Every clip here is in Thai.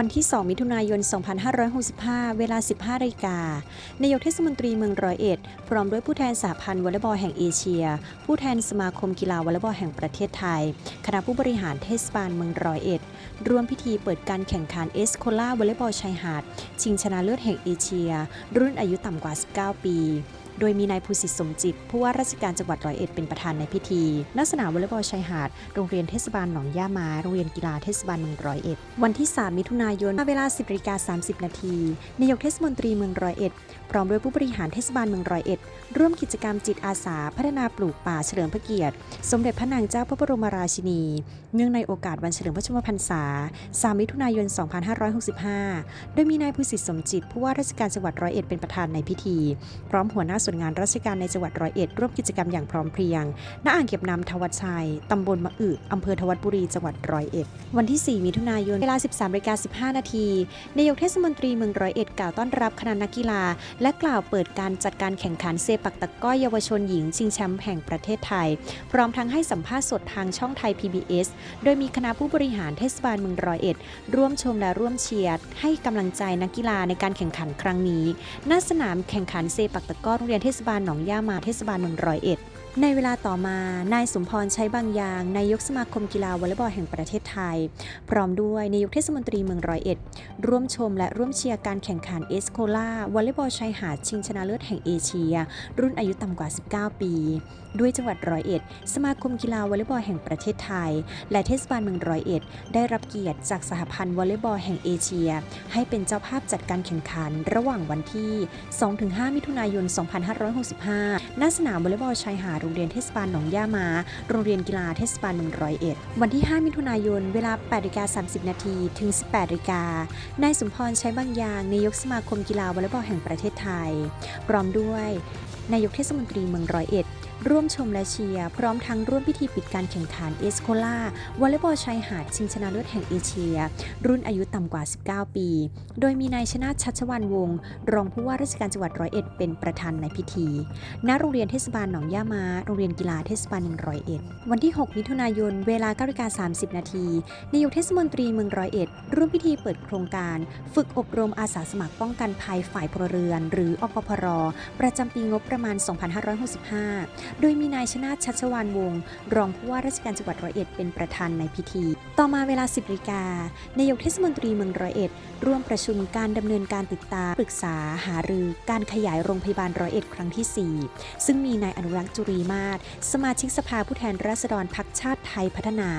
วันที่ 2 มิถุนายน 2565 เวลา 15นาฬิกา นายกเทศมนตรีเมืองร้อยเอ็ด พร้อมด้วยผู้แทนสหพันธ์วอลเลย์บอลแห่งเอเชีย ผู้แทนสมาคมกีฬาวอลเลย์บอลแห่งประเทศไทย คณะผู้บริหารเทศบาลเมืองร้อยเอ็ด ร่วมพิธีเปิดการแข่งขันเอสโคล่าวอลเลย์บอลชายหาด ชิงชนะเลิศแห่งเอเชีย รุ่นอายุต่ำกว่า 19 ปี โดยมีนายภูสิทธิ์สมจิตผู้ว่าราชการจังหวัดร้อยเอ็ดเป็นประธานในพิธีณสนามวอลเลย์บอลชายหาด โรงเรียนเทศบาลหนองย่ามาโรงเรียนกีฬาเทศบาลเมืองร้อยเอ็ด วันที่ 3 มิถุนายนเวลา 10นาฬิกา30 นาทีนายกเทศมนตรีเมืองร้อยเอ็ดพร้อมด้วยผู้บริหารเทศบาลเมืองร้อยเอ็ด ร่วมกิจกรรมจิตอาสา พัฒนาปลูกป่าเฉลิมพระเกียรติ สมเด็จพระนางเจ้าพระบรมราชินี เนื่องในโอกาสวันเฉลิมพระชนมพรรษา 3 มิถุนายน 2565 โดยมีนายภูสิทธิ์สมจิตผู้ว่าราชการจังหวัดร้อยเอ็ดเป็นประธานในพิธี พร้อมหัวหน้าส่วนงานราชการในจังหวัดร้อยเอ็ดร่วมกิจกรรมอย่างพร้อมเพรียง ณ อ่างเก็บน้ำทวัดชัย ตำบลมะอึอำเภอทวัดบุรี จังหวัดร้อยเอ็ด วันที่ 4 มิถุนายน เวลา 13นาฬิกา15 นาที นายกเทศมนตรีเมืองร้อยเอ็ดกล่าวต้อนรับคณะนักกีฬา และกล่าวเปิดการจัดการแข่งขันเซปักตะก้อยเยาวชนหญิงชิงแชมป์แห่งประเทศไทย พร้อมทั้งให้สัมภาษณ์สดทางช่องไทย PBS โดยมีคณะผู้บริหารเทศบาลเมืองร้อยเอ็ด ร่วมชมและร่วมเชียร์ให้กำลังใจนักกีฬาในการแข่งขันครั้งนี้ ณ สนามแข่งขันเซปักตะก้อโรงเรียนเทศบาลหนองย่ามาเทศบาลเมืองร้อยเอ็ด ในเวลาต่อมา นายสมพรใช้บางอย่างนายกสมาคมกีฬาวอลเลย์บอลแห่งประเทศไทย พร้อมด้วยนายกเทศมนตรีเมืองร้อยเอ็ด ร่วมชมและร่วมเชียร์การแข่งขันเอสโคล่าวอลเลย์บอลชายหาดชิงชนะเลิศแห่งเอเชีย รุ่นอายุต่ำกว่า 19 ปี ด้วยจังหวัดร้อยเอ็ด สมาคมกีฬาวอลเลย์บอลแห่งประเทศไทย และเทศบาลเมืองร้อยเอ็ด ได้รับเกียรติจากสหพันธ์วอลเลย์บอลแห่งเอเชีย ให้เป็นเจ้าภาพจัดการแข่งขัน ระหว่างวันที่ 2-5 มิถุนายน 2565 ณ สนามวอลเลย์บอลชายหาดรงเรียนเทศบาลหนองย่ามา โรงเรียนกีฬาเทศบาลเมืองร้อยเอ็ด วันที่ 5 มิถุนายน เวลา8นาฬิกา30 นาทีถึง 18นาฬิกานายสมพรใช้บางอย่างนายกสมาคมกีฬาวอลเลย์บอลแห่งประเทศไทย พร้อมด้วยนายกเทศมนตรีเมืองร้อยเอ็ด ร่วมชมและเชียร์พร้อมทั้งร่วมพิธีปิดการแข่งขันเอสโคล่าวอลเลย์บอลชายหาดชิงชนะเลิศแห่งเอเชีย รุ่นอายุต่ำกว่า 19 ปี โดยมีนายชนะชัชวานวงศ์รองผู้ว่าราชการจังหวัดร้อยเอ็ดเป็นประธานในพิธี ณ โรงเรียนเทศบาลหนองย่ามา โรงเรียนกีฬาเทศบาลเมืองร้อยเอ็ด วันที่ 6 มิถุนายน เวลา9นาฬิกา30 นาทีนายกเทศมนตรีเมืองร้อยเอ็ด ร่วมพิธีเปิดโครงการ ฝึกอบรมอาสาสมัครป้องกันภัยฝ่ายพลเรือน หรืออปพร ประจำปีงบประมาณ 2565โดยมีนายชนาชชัชวานวงศ์รองผู้ว่าราชการจังหวัดร้อยเอ็ดเป็นประธานในพิธี ต่อมาเวลา 10นาฬิกานายกเทศมนตรีเมืองร้อยเอ็ด ร่วมประชุมการดำเนินการติดตามปรึกษาหารือการขยายโรงพยาบาลร้อยเอ็ดครั้งที่ 4 ซึ่งมีนายอนุรักษ์จุรีมาศสมาชิกสภาผู้แทนราษฎรพรรคชาติไทยพัฒนา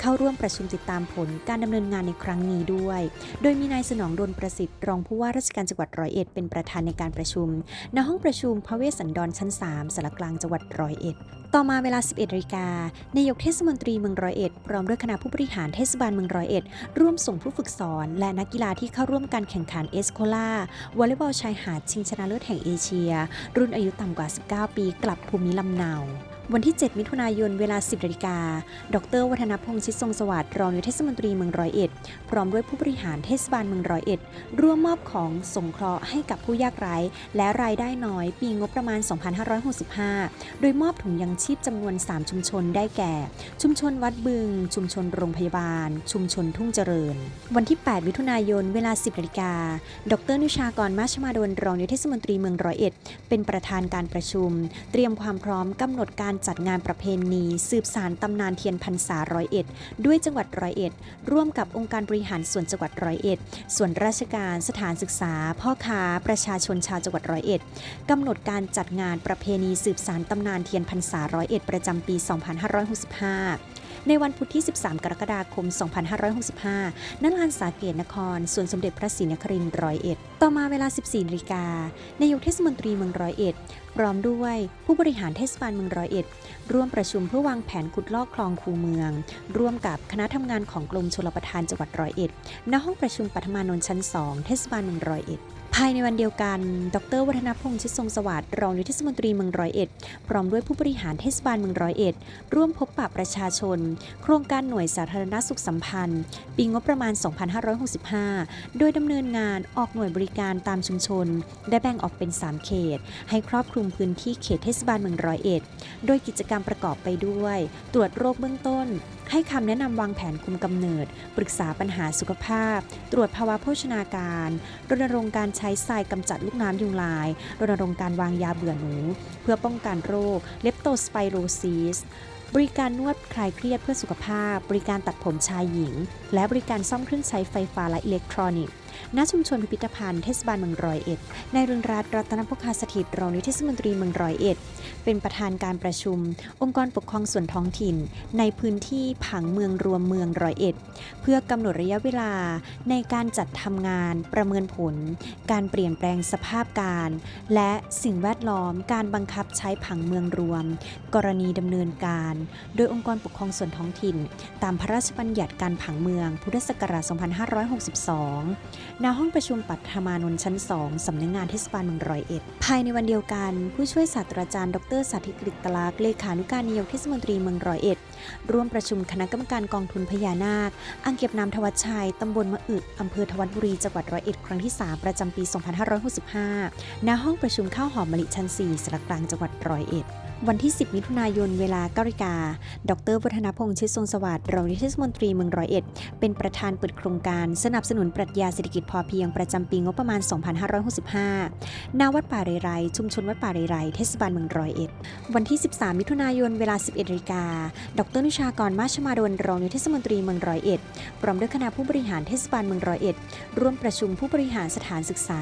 เข้าร่วมประชุมติดตามผลการดำเนินงานในครั้งนี้ด้วย โดยมีนายสนองดลประสิทธิ์รองผู้ว่าราชการจังหวัดร้อยเอ็ดเป็นประธานในการประชุม ณห้องประชุมพระเวสสันดรชั้น 3สารกลางจังหวัดร้อยเอ็ดต่อมาเวลา 11นาฬิกานายกเทศมนตรีเมืองร้อยเอ็ดพร้อมด้วยคณะผู้บริหารเทศบาลเมืองร้อยเอ็ดร่วมส่งผู้ฝึกสอน และนักกีฬาที่เข้าร่วมการแข่งขันเอสโคล่าวอลเลย์บอลชายหาดชิงชนะเลิศแห่งเอเชีย รุ่นอายุต่ำกว่า 19 ปีกลับภูมิลำเนา วันที่ 7 มิถุนายนเวลา 10นาฬิกา ดร วัฒนพงษ์ชิดทรงสวัสดิ์รองนายกเทศมนตรีเมืองร้อยเอ็ด พร้อมด้วยผู้บริหารเทศบาลเมืองร้อยเอ็ด ร่วมมอบของสงเคราะห์ให้กับผู้ยากไร้ และรายได้น้อยปีงบประมาณ 2565 โดยมอบถุงยังชีพจำนวน 3 ชุมชนได้แก่ ชุมชนวัดบึง ชุมชนโรงพยาบาล ชุมชนทุ่งเจริญ วันที่ 8 มิถุนายนเวลา 10นาฬิกา ดรนิชากรมาชมาดลรองนายกเทศมนตรีเมืองร้อยเอ็ด เป็นประธานการประชุม เตรียมความพร้อมกำหนดการจัดงานประเพณีสืบสารตำนานเทียนพรรษาร้อยเอ็ดด้วยจังหวัดร้อยเอ็ดร่วมกับองค์การบริหารส่วนจังหวัดร้อยเอ็ดส่วนราชการสถานศึกษา พ่อค้าประชาชนชาวจังหวัดร้อยเอ็ดกำหนดการจัดงานประเพณีสืบสารตำนานเทียนพรรษาร้อยเอ็ดประจำปี 2565 ในวันพุธที่ 13 กรกฎาคม 2565 ณ ลานสาเกตนคร ส่วนสมเด็จพระศรีนครินทร์ร้อยเอ็ด ต่อมาเวลา 14นาฬิกานายกเทศมนตรีเมืองร้อยเอ็ด พร้อมด้วยผู้บริหารเทศบาลเมืองร้อยเอ็ด ร่วมประชุมเพื่อวางแผนขุดลอกคลองคูเมือง ร่วมกับคณะทำงานของกรมชลประทานจังหวัดร้อยเอ็ด ณ ห้องประชุมปัทมานนท์ชั้น 2 เทศบาลเมืองร้อยเอ็ด ภายในวันเดียวกัน ดร วัฒนพงษ์ชิดทรงสวัสดิ์ รองนายกเทศมนตรีเมืองร้อยเอ็ด พร้อมด้วยผู้บริหารเทศบาลเมืองร้อยเอ็ด ร่วมพบปะประชาชน โครงการหน่วยสาธารณสุขสัมพันธ์ ปีงบประมาณ 2565 โดยดำเนินงานออกหน่วยบริการตามชุมชน ได้แบ่งออกเป็น 3 เขต ให้ครอบคลุมพื้นที่เขตเทศบาลเมืองร้อยเอ็ด โดยกิจกรรมประกอบไปด้วย ตรวจโรคเบื้องต้น ให้คำแนะนำวางแผนคุมกำเนิด ปรึกษาปัญหาสุขภาพ ตรวจภาวะโภชนาการ รณรงค์การใช้ทรายกำจัดลูกน้ำยุงลาย รณรงค์การวางยาเบื่อหนู เพื่อป้องกันโรคเลปโตสไปโรซิสบริการนวดคลายเครียดเพื่อสุขภาพ บริการตัดผมชายหญิง และบริการซ่อมเครื่องใช้ไฟฟ้าและอิเล็กทรอนิกส์ ณชุมชนพิพิธภัณฑ์เทศบาลเมืองร้อยเอ็ดในายรืองรัตน์รัตนพคาสถิตรองนายกเทศมนตรีเมืองร้อยเอ็ด เป็นประธานการประชุม องค์กรปกครองส่วนท้องถิ่น ในพื้นที่ผังเมืองรวมเมืองร้อยเอ็ด เพื่อกำหนดระยะเวลาในการจัดทำงานประเมินผล การเปลี่ยนแปลงสภาพการ และสิ่งแวดล้อมการบังคับใช้ผังเมืองรวม กรณีดำเนินการ โดยองค์กรปกครองส่วนท้องถิ่น ตามพระราชบัญญัติการผังเมืองพุทธศักราช 2562ณห้องประชุมปัทมานนท์ชั้น 2 สำนักงงานเทศบาลเมืองร้อยเอ็ด ภายในวันเดียวกัน ผู้ช่วยศาสตราจารย์ ดรสาธิตกฤตลักษ์เลขานุการนายกเทศมนตรีเมืองร้อยเอ็ด ร่วมประชุมคณะกรรมการกองทุนพญานาค อ่างเก็บน้ำทวัชชัย ตำบลมะอึด อำเภอทวัดบุรี จังหวัดร้อยเอ็ด ครั้งที่ 3 ประจำปี 2565 ณ ห้องประชุมข้าวหอมมะลิชั้น 4สระกลางจังหวัดร้อยเอ็ดวันที่ 10 มิถุนายน เวลา9นาฬิกา ดรวัฒนพงษ์ชิดทรงสวัสดิ์รองนายกเทศมนตรีเมืองร้อยเอ็ด เป็นประธานเปิดโครงการสนับสนุนปรัชญาเศรษฐกิจพอเพียงประจำปีงบประมาณ 2565 ณ วัดป่าเรไร ชุมชนวัดป่าเรไร เทศบาลเมืองร้อยเอ็ด วันที่ 13 มิถุนายน เวลา 11นาฬิกา ดรนุชากรมาชมาดลรองนายกเทศมนตรีเมืองร้อยเอ็ด พร้อมด้วยคณะผู้บริหารเทศบาลเมืองร้อยเอ็ด ร่วมประชุมผู้บริหารสถานศึกษา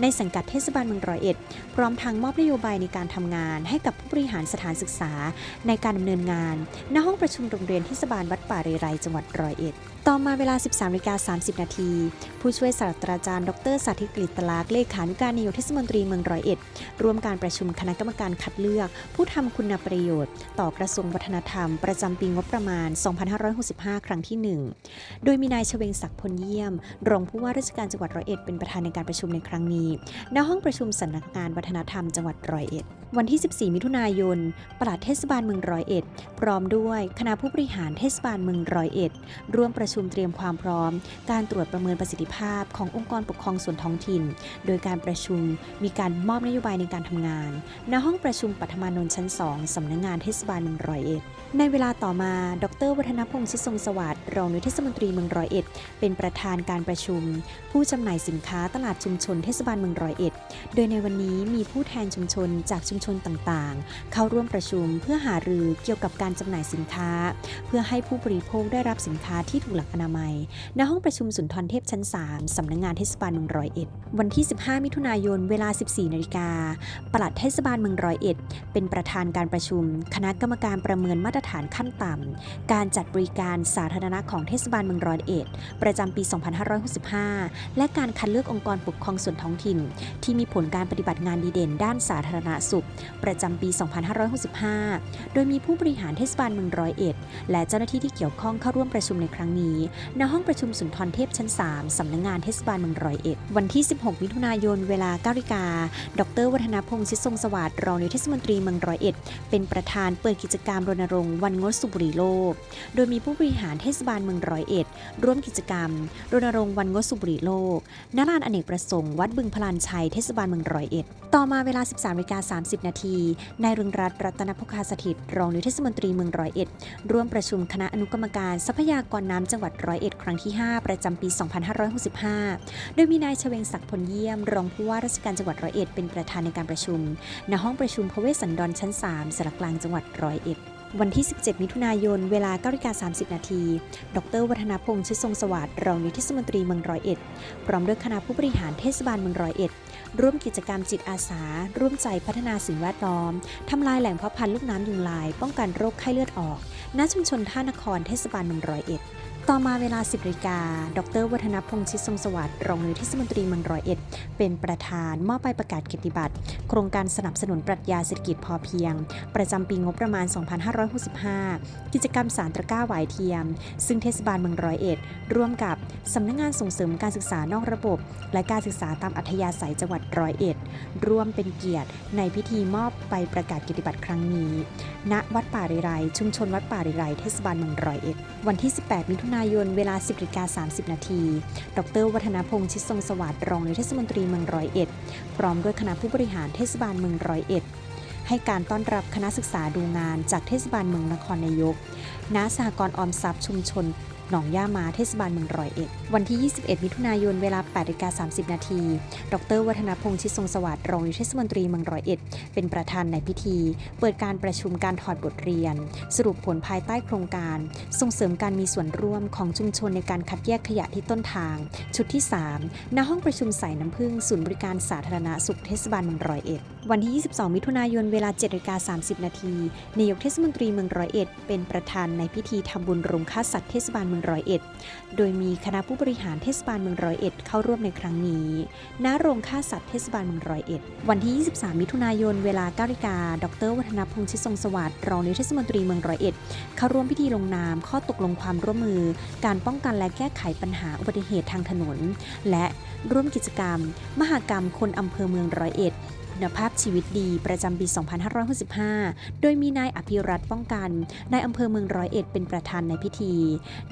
ในสังกัดเทศบาลเมืองร้อยเอ็ด พร้อมทางมอบนโยบายในการทำงาน ให้กับผู้บริหารสถานศึกษา ในการดำเนินงาน ณ ห้องประชุมโรงเรียนเทศบาลวัดป่าเรไร จังหวัดร้อยเอ็ด ต่อมาเวลา 13นาฬิกา30 นาที ผู้ช่วยศาสตราตราจารย์ ดรสาธิตกฤตลักษ์เลขานุการนายกเทศมนตรีเมืองร้อยเอ็ดร่วมการประชุมคณะกรรมการคัดเลือก ผู้ทำคุณประโยชน์ ต่อกระทรวงวัฒนธรรม ประจำปีงบประมาณ 2565 ครั้งที่ 1 โดยมีนายชเวงศักดิ์พลเยี่ยม รองผู้ว่าราชการจังหวัดร้อยเอ็ดเป็นประธานในการประชุมในครั้งนี้ณห้องประชุมสำนักงานวัฒนธรรมจังหวัดร้อยเอ็ดวันที่ 14 มิถุนายน ปลัดเทศบาลเมืองร้อยเอ็ด พร้อมด้วยคณะผู้บริหารเทศบาลเมืองร้อยเอ็ด ร่วมประชุมเตรียมความพร้อม การตรวจประเมินประสิทธิภาพขององค์กรปกครองส่วนท้องถิ่น โดยการประชุมมีการมอบนโยบายในการทำงาน ณ ห้องประชุมปัทมานนท์ชั้น 2 สำนักงงานเทศบาลเมืองร้อยเอ็ด ในเวลาต่อมา ดร วัฒนพงษ์ชิดทรงสวัสดิ์ รองนายกเทศมนตรีเมืองร้อยเอ็ด เป็นประธานการประชุม ผู้จำหน่ายสินค้าตลาดชุมชนเทศบาลเมืองร้อยเอ็ด โดยในวันนี้มีผู้แทนชุมชนจากชุมชนต่างๆ เข้าร่วมประชุมเพื่อหารือเกี่ยวกับการจำหน่ายสินค้า เพื่อให้ผู้บริโภคได้รับสินค้าที่ถูกหลักอนามัย ณ ห้องประชุมสุนทรเทพชั้น 3สำนักงงานเทศบาลเมืองร้อยเอ็ด วันที่ 15 มิถุนายนเวลา 14 นาฬิกาปลัดเทศบาลเมืองร้อยเอ็ด เป็นประธานการประชุม คณะกรรมการประเมินมาตรฐานขั้นต่ำ การจัดบริการสาธารณะของเทศบาลเมืองร้อยเอ็ด ประจำปี 2565 และการคัดเลือกองค์กรปกครองส่วนท้องถิ่น ที่มีผลการปฏิบัติงานดีเด่น ด้านสาธารณสุข ประจำปี 2565 โดยมีผู้บริหารเทศบาลเมืองร้อยเอ็ด และเจ้าหน้าที่ที่เกี่ยวข้องเข้าร่วมประชุมในครั้งนี้ ณ ห้องประชุมสุนทรเทพชั้น 3 สำนักงงานเทศบาลเมืองร้อยเอ็ด วันที่ 16 มิถุนายน เวลา9นาฬิกา ดร วัฒนพงษ์ชิดทรงสวัสดิ์รองนายกเทศมนตรีเมืองร้อยเอ็ด เป็นประธานเปิดกิจกรรมรณรงค์วันงดสูบบุหรี่โลก โดยมีผู้บริหารเทศบาลเมืองร้อยเอ็ด ร่วมกิจกรรม รณรงค์วันงดสูบบุหรี่โลกณลานอเนกประสงค์วัดบึงพลานชัย เทศบาลเมืองร้อยเอ็ด ต่อมาเวลา 13นาฬิกา30 นาที นายเรืองรัตน์รัตนพคาสถิต รองนายกเทศมนตรีเมืองร้อยเอ็ด ร่วมประชุมคณะอนุกรรมการทรัพยากรน้ำจังหวัดร้อยเอ็ดครั้งที่ 5 ประจำปี 2565โดยมีนายชเวงศักดิ์พลเยี่ยม รองผู้ว่าราชการจังหวัดร้อยเอ็ดเป็นประธานในการประชุม ณห้องประชุมพระเวสสันดรชั้น 3สรกลางจังหวัดร้อยเอ็ดวันที่ 17 มิถุนายน เวลา9นาฬิกา30 นาที ดร วัฒนพงษ์ชิดทรงสวัสดิ์ รองนายกเทศมนตรีเมืองร้อยเอ็ด พร้อมด้วยคณะผู้บริหารเทศบาลเมืองร้อยเอ็ด ร่วมกิจกรรมจิตอาสา ร่วมใจพัฒนาสิ่งแวดล้อม ทำลายแหล่งเพาะพันธุ์ลูกน้ำยุงลาย ป้องกันโรคไข้เลือดออก ณ ชุมชนท่านคร เทศบาลเมืองร้อยเอ็ด ต่อมาเวลา 10นาฬิกา ดร วัฒนพงษ์ชิดทรงสวัสดิ์รองนายกเทศมนตรีเมืองร้อยเอ็ด เป็นประธานมอบใบประกาศเกียรติบัตร โครงการสนับสนุนปรัชญาเศรษฐกิจพอเพียง ประจำปีงบประมาณ 2565 กิจกรรมสารตะก้าหวายเทียม ซึ่งเทศบาลเมืองร้อยเอ็ด ร่วมกับสำนักงานส่งเสริมการศึกษานอกระบบ และการศึกษาตามอัธยาศัยจังหวัดร้อยเอ็ด ร่วมเป็นเกียรติในพิธีมอบใบประกาศเกียรติบัตรครั้งนี้ ณ วัดป่าริไรชุมชนวัดป่าริไรเทศบาลเมืองร้อยเอ็ด วันที่ 18 มิถุนายนเวลา 10นาฬิกา30 นาที ดร วัฒนพงษ์ชิดทรงสวัสดิ์รองนายกเทศมนตรีเมืองร้อยเอ็ด พร้อมด้วยคณะผู้บริหารเทศบาลเมืองร้อยเอ็ด ให้การต้อนรับคณะศึกษาดูงานจากเทศบาลเมืองนครนายก ณ สหกรณ์ออมทรัพย์ชุมชน หนองย่ามาเทศบาลเมืองร้อยเอ็ด วันที่ 21 มิถุนายนเวลา8นาฬิกา30 นาที ดร วัฒนพงษ์ชิดทรงสวัสดิ์รองนายกเทศมนตรีเมืองร้อยเอ็ด เป็นประธานในพิธี เปิดการประชุมการถอดบทเรียน สรุปผลภายใต้โครงการ ส่งเสริมการมีส่วนร่วมของชุมชนในการคัดแยกขยะที่ต้นทาง ชุดที่ 3 ณ ห้องประชุมสายน้ำพึ่งศูนย์บริการสาธารณสุขเทศบาลเมืองร้อยเอ็ด วันที่ 22 มิถุนายนเวลา7นาฬิกา30 นาทีนายกเทศมนตรีเมืองร้อยเอ็ด เป็นประธานในพิธีทำบุญโรงฆ่าสัตว์เทศบาลมืองร้อยเอ็ด โดยมีคณะผู้บริหารเทศบาลเมืองร้อยเอ็ดเข้าร่วมในครั้งนี้ณโรงฆ่าสัตว์เทศบาลเมืองร้อยเอ็ด วันที่ 23 มิถุนายน เวลา9นาฬิกา ดร วัฒนพงษ์ชิดทรงสวัสดิ์รองนายกเทศมนตรีเมืองร้อยเอ็ด เข้าร่วมพิธีลงนาม ข้อตกลงความร่วมมือ การป้องกันและแก้ไขปัญหาอุบัติเหตุทางถนน และร่วมกิจกรรม มหกรรมคนอำเภอเมืองร้อยเอ็ด คุณภาพชีวิตดีประจำปี 2565 โดยมีนายอภิรัตน์ป้องกันนายอำเภอเมืองร้อยเอ็ดเป็นประธานในพิธี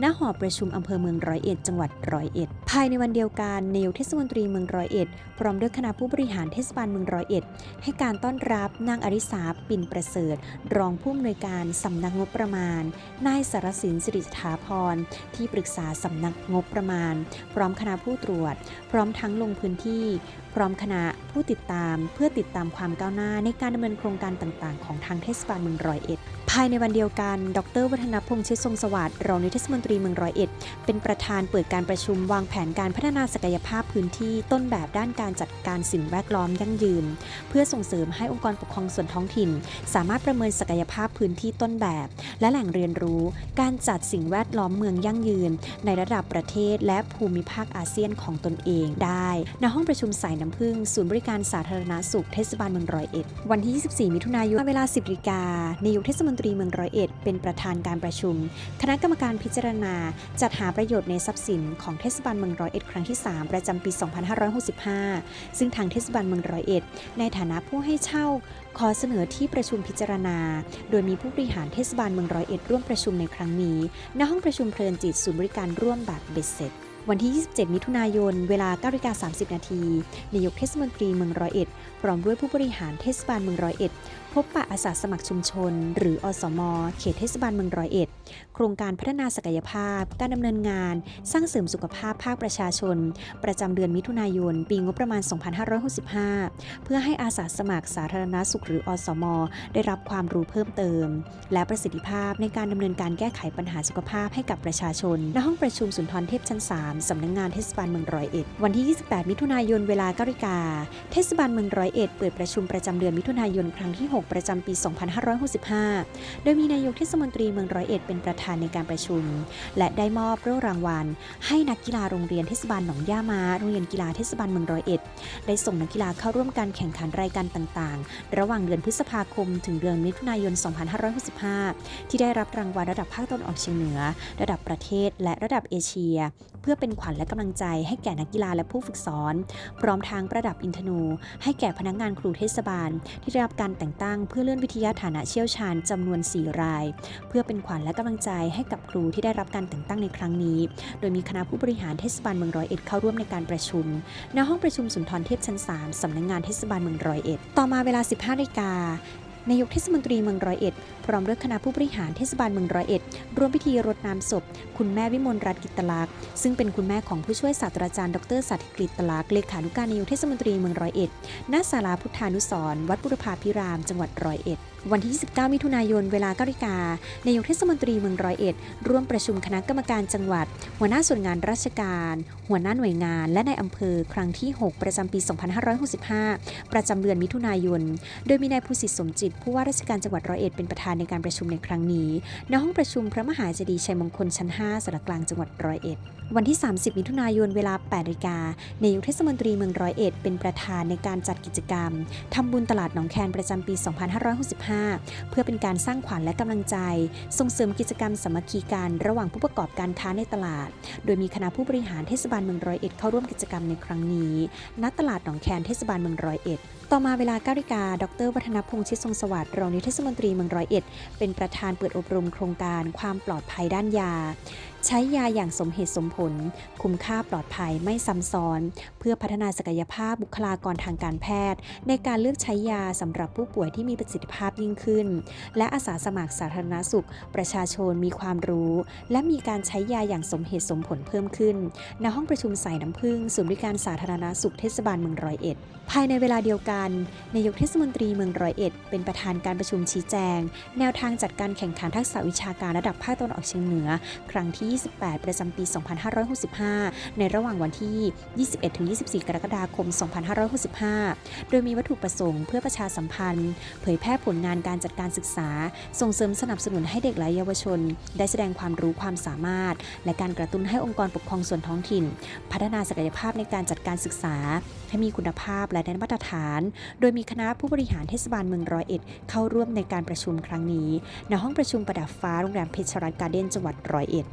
ณหอประชุมอำเภอเมืองร้อยเอ็ดจังหวัดร้อยเอ็ดภายในวันเดียวกันนายกเทศมนตรีเมืองร้อยเอ็ดพร้อมด้วยคณะผู้บริหารเทศบาลเมืองร้อยเอ็ดให้การต้อนรับนางอริสาปิ่นประเสริฐ รองผู้อำนวยการสำนักงบประมาณนายสารสินสิริสถาพรที่ปรึกษาสำนักงบประมาณ พร้อมคณะผู้ตรวจ พร้อมทั้งลงพื้นที่พร้อมคณะผู้ติดตามเพื่อติดตามความก้าวหน้าในการดำเนินโครงการต่างๆ ของทางเทศบาลเมืองร้อยเอ็ด ภายในวันเดียวกัน ดร วัฒนพงษ์ชิดทรงสวัสดิ์รองนายกเทศมนตรีเมืองร้อยเอ็ด เป็นประธานเปิดการประชุมวางแผนการพัฒนาศักยภาพพื้นที่ต้นแบบด้านการจัดการสิ่งแวดล้อมยั่งยืน เพื่อส่งเสริมให้องค์กรปกครองส่วนท้องถิ่น สามารถประเมินศักยภาพพื้นที่ต้นแบบ และแหล่งเรียนรู้ การจัดสิ่งแวดล้อมเมืองยั่งยืน ในระดับประเทศและภูมิภาคอาเซียนของตนเองได้ ณห้องประชุมสายน้ำพึ่งศูนย์บริการสาธารณสุขเทศบาลเมืองร้อยเอ็ดวันที่ 24 มิถุนายนเวลา 10นาฬิกานายกเทศมนตรีเมืองร้อยเอ็ดเป็นประธานการประชุม คณะกรรมการพิจารณา จัดหาประโยชน์ในทรัพย์สินของเทศบาลเมืองร้อยเอ็ดครั้งที่ 3 ประจำปี 2565 ซึ่งทางเทศบาลเมืองร้อยเอ็ดในฐานะผู้ให้เช่าขอเสนอที่ประชุมพิจารณา โดยมีผู้บริหารเทศบาลเมืองร้อยเอ็ดร่วมประชุมในครั้งนี้ ณห้องประชุมเพลินจิตศูนย์บริการร่วมแบบเบ็ดเสร็จ วันที่ 27 มิถุนายน เวลา9นาฬิกา30 นาที นายกเทศมนตรีเมืองร้อยเอ็ด พร้อมด้วยผู้บริหารเทศบาลเมืองร้อยเอ็ด พบปะอาสาสมัครชุมชน หรืออสม เขตเทศบาลเมืองร้อยเอ็ด โครงการพัฒนาศักยภาพ การดำเนินงาน สร้างเสริมสุขภาพภาคประชาชน ประจำเดือนมิถุนายน ปีงบประมาณ 2565 เพื่อให้อาสาสมัครสาธารณสุขหรืออสม ได้รับความรู้เพิ่มเติม และประสิทธิภาพในการดำเนินการแก้ไขปัญหาสุขภาพให้กับประชาชน ณ ห้องประชุมสุนทรเทพชั้น3สำนักงานเทศบาลเมืองร้อยเอ็ด วันที่ 28 มิถุนายน เวลา9นาฬิกา เทศบาลเมืองร้อยเอ็ด เปิดประชุมประจำเดือนมิถุนายน ครั้งที่ 6 ประจำปี 2565 โดยมีนายกเทศมนตรีเมืองร้อยเอ็ด เป็นประธานในการประชุม และได้มอบโล่รางวัล ให้นักกีฬาโรงเรียนเทศบาลหนองย่ามาโรงเรียนกีฬาเทศบาลเมืองร้อยเอ็ด ได้ส่งนักกีฬาเข้าร่วมการแข่งขันรายการต่างๆ ระหว่างเดือนพฤษภาคม ถึงเดือนมิถุนายน 2565 ที่ได้รับรางวัลระดับภาคตะวันออกเฉียงเหนือ ระดับประเทศและระดับเอเชีย เพื่อเป็นขวัญและกำลังใจให้แก่นักกีฬาและผู้ฝึกสอน พร้อมทางประดับอินทนู ให้แก่พนักงานครูเทศบาล ที่ได้รับการแต่งตั้งเพื่อเลื่อนวิทยาฐานะเชี่ยวชาญจำนวน 4 ราย เพื่อเป็นขวัญและกำลังใจให้กับครูที่ได้รับการแต่งตั้งในครั้งนี้ โดยมีคณะผู้บริหารเทศบาลเมืองร้อยเอ็ดเข้าร่วมในการประชุมณห้องประชุมสุนทรเทพชั้น 3สำนักงานเทศบาลเมืองร้อยเอ็ดต่อมาเวลา 15นาฬิกา นายกเทศมนตรีเมืองร้อยเอ็ด พร้อมด้วยคณะผู้บริหารเทศบาลเมืองร้อยเอ็ดร่วมพิธีรดน้ำศพ คุณแม่วิมลรัตน์กิตลักษณ์ซึ่งเป็นคุณแม่ของผู้ช่วยศาสตราจารย์ดรสัตย์กฤตลักษณ์เลขานุการนายกเทศมนตรีเมืองร้อยเอ็ดณศาลาพุทธานุสรวัดบุรพาพิราม จังหวัดร้อยเอ็ดวันที่ 29 มิถุนายน เวลา9นาฬิกา นายกเทศมนตรีเมืองร้อยเอ็ด ร่วมประชุมคณะกรรมการจังหวัด หัวหน้าส่วนงานราชการ หัวหน้าหน่วยงาน และในายอำเภอ ครั้งที่ 6 ประจำปี 2565 ประจำเดือนมิถุนายน โดยมีนายภูสิทธิ์สมจิตผู้ว่าราชการจังหวัดร้อยเอ็ดเป็นประธานในการประชุมในครั้งนี้ณห้องประชุมพระมหาเจดีย์ชัยมงคลชั้น 5สารกลางจังหวัดร้อยเอ็ดวันที่ 30 มิถุนายนเวลา8นาฬิกานายกเทศมนตรีเมืองร้อยเอ็ดเป็นประธานในการจัดกิจกรรมทำบุญตลาดหนองแคนประจำปี 2565 เพื่อเป็นการสร้างขวัญและกำลังใจ ส่งเสริมกิจกรรมสามัคคีกันระหว่างผู้ประกอบการค้าในตลาด โดยมีคณะผู้บริหารเทศบาลเมืองร้อยเอ็ดเข้าร่วมกิจกรรมในครั้งนี้ ณ ตลาดหนองแคนเทศบาลเมืองร้อยเอ็ด ต่อมาเวลา9นาฬิกา ดร วัฒนพงษ์ชิดทรงสวัสดิ์ รองนายกเทศมนตรีเมืองร้อยเอ็ด เป็นประธานเปิดอบรมโครงการความปลอดภัยด้านยา ใช้ยาอย่างสมเหตุสมผล คุ้มค่าปลอดภัยไม่ซ้ำซ้อน เพื่อพัฒนาศักยภาพบุคลากรทางการแพทย์ ในการเลือกใช้ยาสำหรับผู้ป่วยที่มีประสิทธิภาพยิ่งขึ้น และอาสาสมัครสาธารณสุข ประชาชนมีความรู้ และมีการใช้ยาอย่างสมเหตุสมผลเพิ่มขึ้น ณห้องประชุมสายน้ำพึ่งศูนย์บริการสาธารณสุขเทศบาลเมืองร้อยเอ็ดภายในเวลาเดียวกันนายกเทศมนตรีเมืองร้อยเอ็ดเป็นประธานการประชุมชี้แจง แนวทางจัดการแข่งขันทักษะวิชาการระดับภาคตะวันออกเฉียงเหนือ ครั้งที่ที่ 28 ประจำปี 2565 ในระหว่างวันที่ 21-24 กรกฎาคม 2565 โดยมีวัตถุประสงค์เพื่อประชาสัมพันธ์ เผยแพร่ผลงานการจัดการศึกษา ส่งเสริมสนับสนุนให้เด็กและเยาวชน ได้แสดงความรู้ความสามารถ และการกระตุ้นให้องค์กรปกครองส่วนท้องถิ่น พัฒนาศักยภาพในการจัดการศึกษา ให้มีคุณภาพและได้มาตรฐาน โดยมีคณะผู้บริหารเทศบาลเมืองร้อยเอ็ดเข้าร่วมในการประชุมครั้งนี้ ณห้องประชุมประดับฟ้าโรงแรมเพชรรัตน์การ์เด้นจังหวัดร้อยเอ็ด